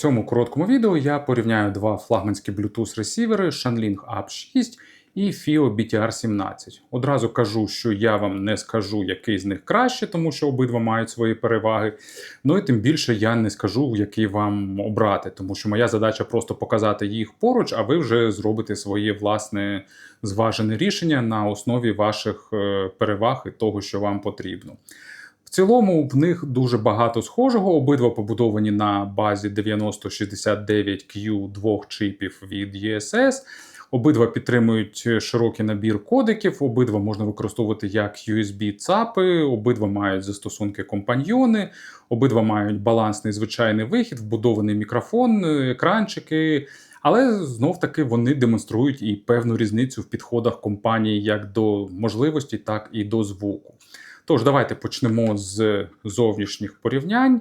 цьому короткому відео я порівняю два флагманські Bluetooth ресівери Shanling Up 6 і FIO BTR17. Одразу кажу, що я вам не скажу, який з них краще, тому що обидва мають свої переваги. Ну і тим більше я не скажу, який вам обрати, тому що моя задача просто показати їх поруч, а ви вже зробите своє власне зважене рішення на основі ваших е, переваг і того, що вам потрібно. В цілому в них дуже багато схожого. Обидва побудовані на базі 9069Q двох чипів від ESS. Обидва підтримують широкий набір кодеків, обидва можна використовувати як USB ЦАПи, обидва мають застосунки компаньйони, обидва мають балансний звичайний вихід, вбудований мікрофон, екранчики. Але знов таки вони демонструють і певну різницю в підходах компанії як до можливості, так і до звуку. Тож, давайте почнемо з зовнішніх порівнянь.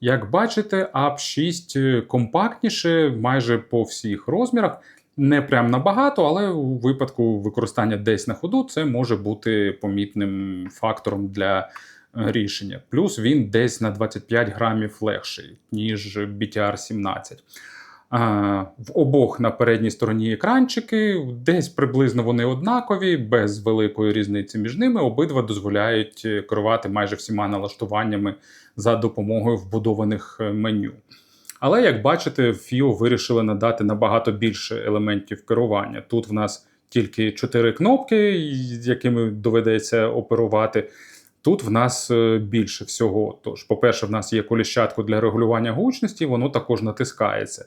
Як бачите, App 6 компактніше майже по всіх розмірах. Не прям набагато, але у випадку використання десь на ходу це може бути помітним фактором для рішення. Плюс він десь на 25 грамів легший, ніж BTR-17. В обох на передній стороні екранчики, десь приблизно вони однакові, без великої різниці між ними. Обидва дозволяють керувати майже всіма налаштуваннями за допомогою вбудованих меню. Але, як бачите, FIO вирішили надати набагато більше елементів керування. Тут в нас тільки 4 кнопки, з якими доведеться оперувати. Тут в нас більше всього. Тож, по-перше, в нас є коліщатку для регулювання гучності, воно також натискається.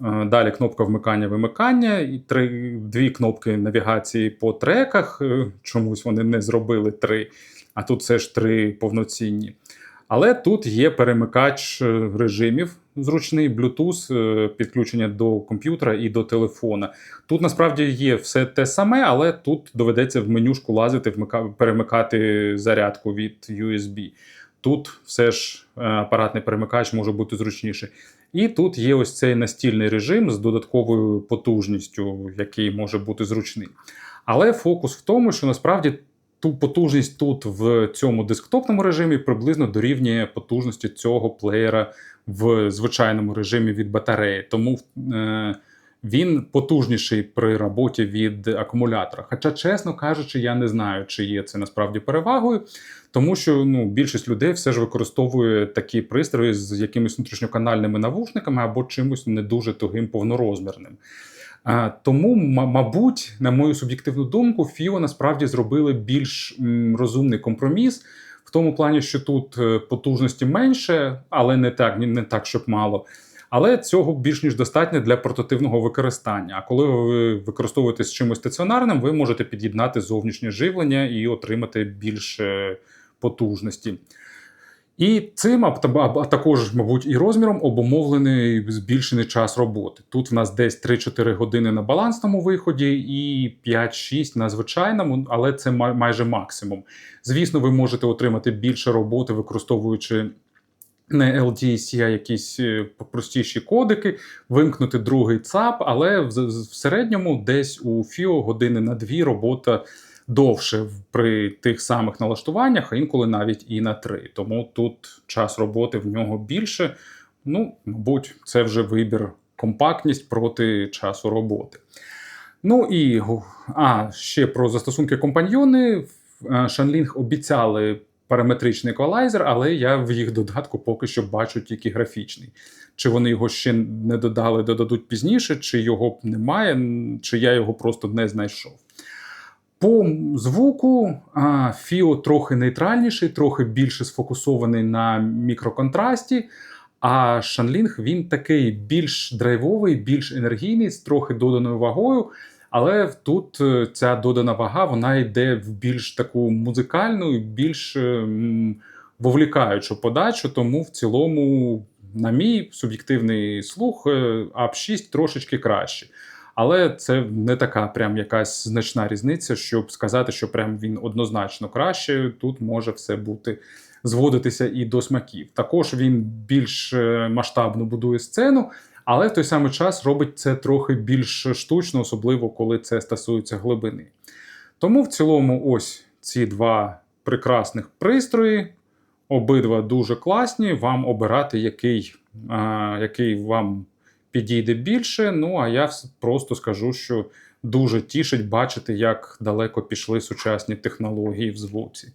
Далі кнопка вмикання-вимикання, і три, дві кнопки навігації по треках. Чомусь вони не зробили три, а тут все ж три повноцінні. Але тут є перемикач режимів зручний, Bluetooth, підключення до комп'ютера і до телефона. Тут насправді є все те саме, але тут доведеться в менюшку лазити, перемикати зарядку від USB. Тут все ж апаратний перемикач може бути зручніший. І тут є ось цей настільний режим з додатковою потужністю, який може бути зручний. Але фокус в тому, що насправді ту потужність тут в цьому десктопному режимі приблизно дорівнює потужності цього плеєра в звичайному режимі від батареї. Тому е, він потужніший при роботі від акумулятора. Хоча, чесно кажучи, я не знаю, чи є це насправді перевагою, тому що ну, більшість людей все ж використовує такі пристрої з якимись внутрішньоканальними навушниками або чимось не дуже тугим повнорозмірним. А, Тому, мабуть, на мою суб'єктивну думку, FIO насправді зробили більш м, розумний компроміс. В тому плані, що тут е, потужності менше, але не так, не так, щоб мало. Але цього більш ніж достатньо для портативного використання. А коли ви використовуєте з чимось стаціонарним, ви можете під'єднати зовнішнє живлення і отримати більше потужності. І цим, а також, мабуть, і розміром обумовлений збільшений час роботи. Тут в нас десь 3-4 години на балансному виході і 5-6 на звичайному, але це майже максимум. Звісно, ви можете отримати більше роботи, використовуючи не LTC, а якісь простіші кодики, вимкнути другий ЦАП, але в, в середньому десь у FIO години на дві робота довше при тих самих налаштуваннях, а інколи навіть і на три. Тому тут час роботи в нього більше. Ну, мабуть, це вже вибір компактність проти часу роботи. Ну і а, ще про застосунки компаньйони. Shanling обіцяли параметричний еквалайзер, але я в їх додатку поки що бачу тільки графічний. Чи вони його ще не додали, додадуть пізніше, чи його немає, чи я його просто не знайшов. По звуку Фіо трохи нейтральніший, трохи більше сфокусований на мікроконтрасті. А Шанлінг він такий більш драйвовий, більш енергійний, з трохи доданою вагою. Але тут е, ця додана вага вона йде в більш таку музикальну, більш ем, вовлікаючу подачу. Тому в цілому, на мій суб'єктивний слух, App 6 трошечки краще. Але це не така прям якась значна різниця, щоб сказати, що прям він однозначно краще. Тут може все бути зводитися і до смаків. Також він більш е, масштабно будує сцену, але в той самий час робить це трохи більш штучно, особливо коли це стосується глибини. Тому в цілому, ось ці два прекрасних пристрої. Обидва дуже класні. Вам обирати, який а, який вам підійде більше. Ну а я просто скажу, що дуже тішить бачити, як далеко пішли сучасні технології в звуці.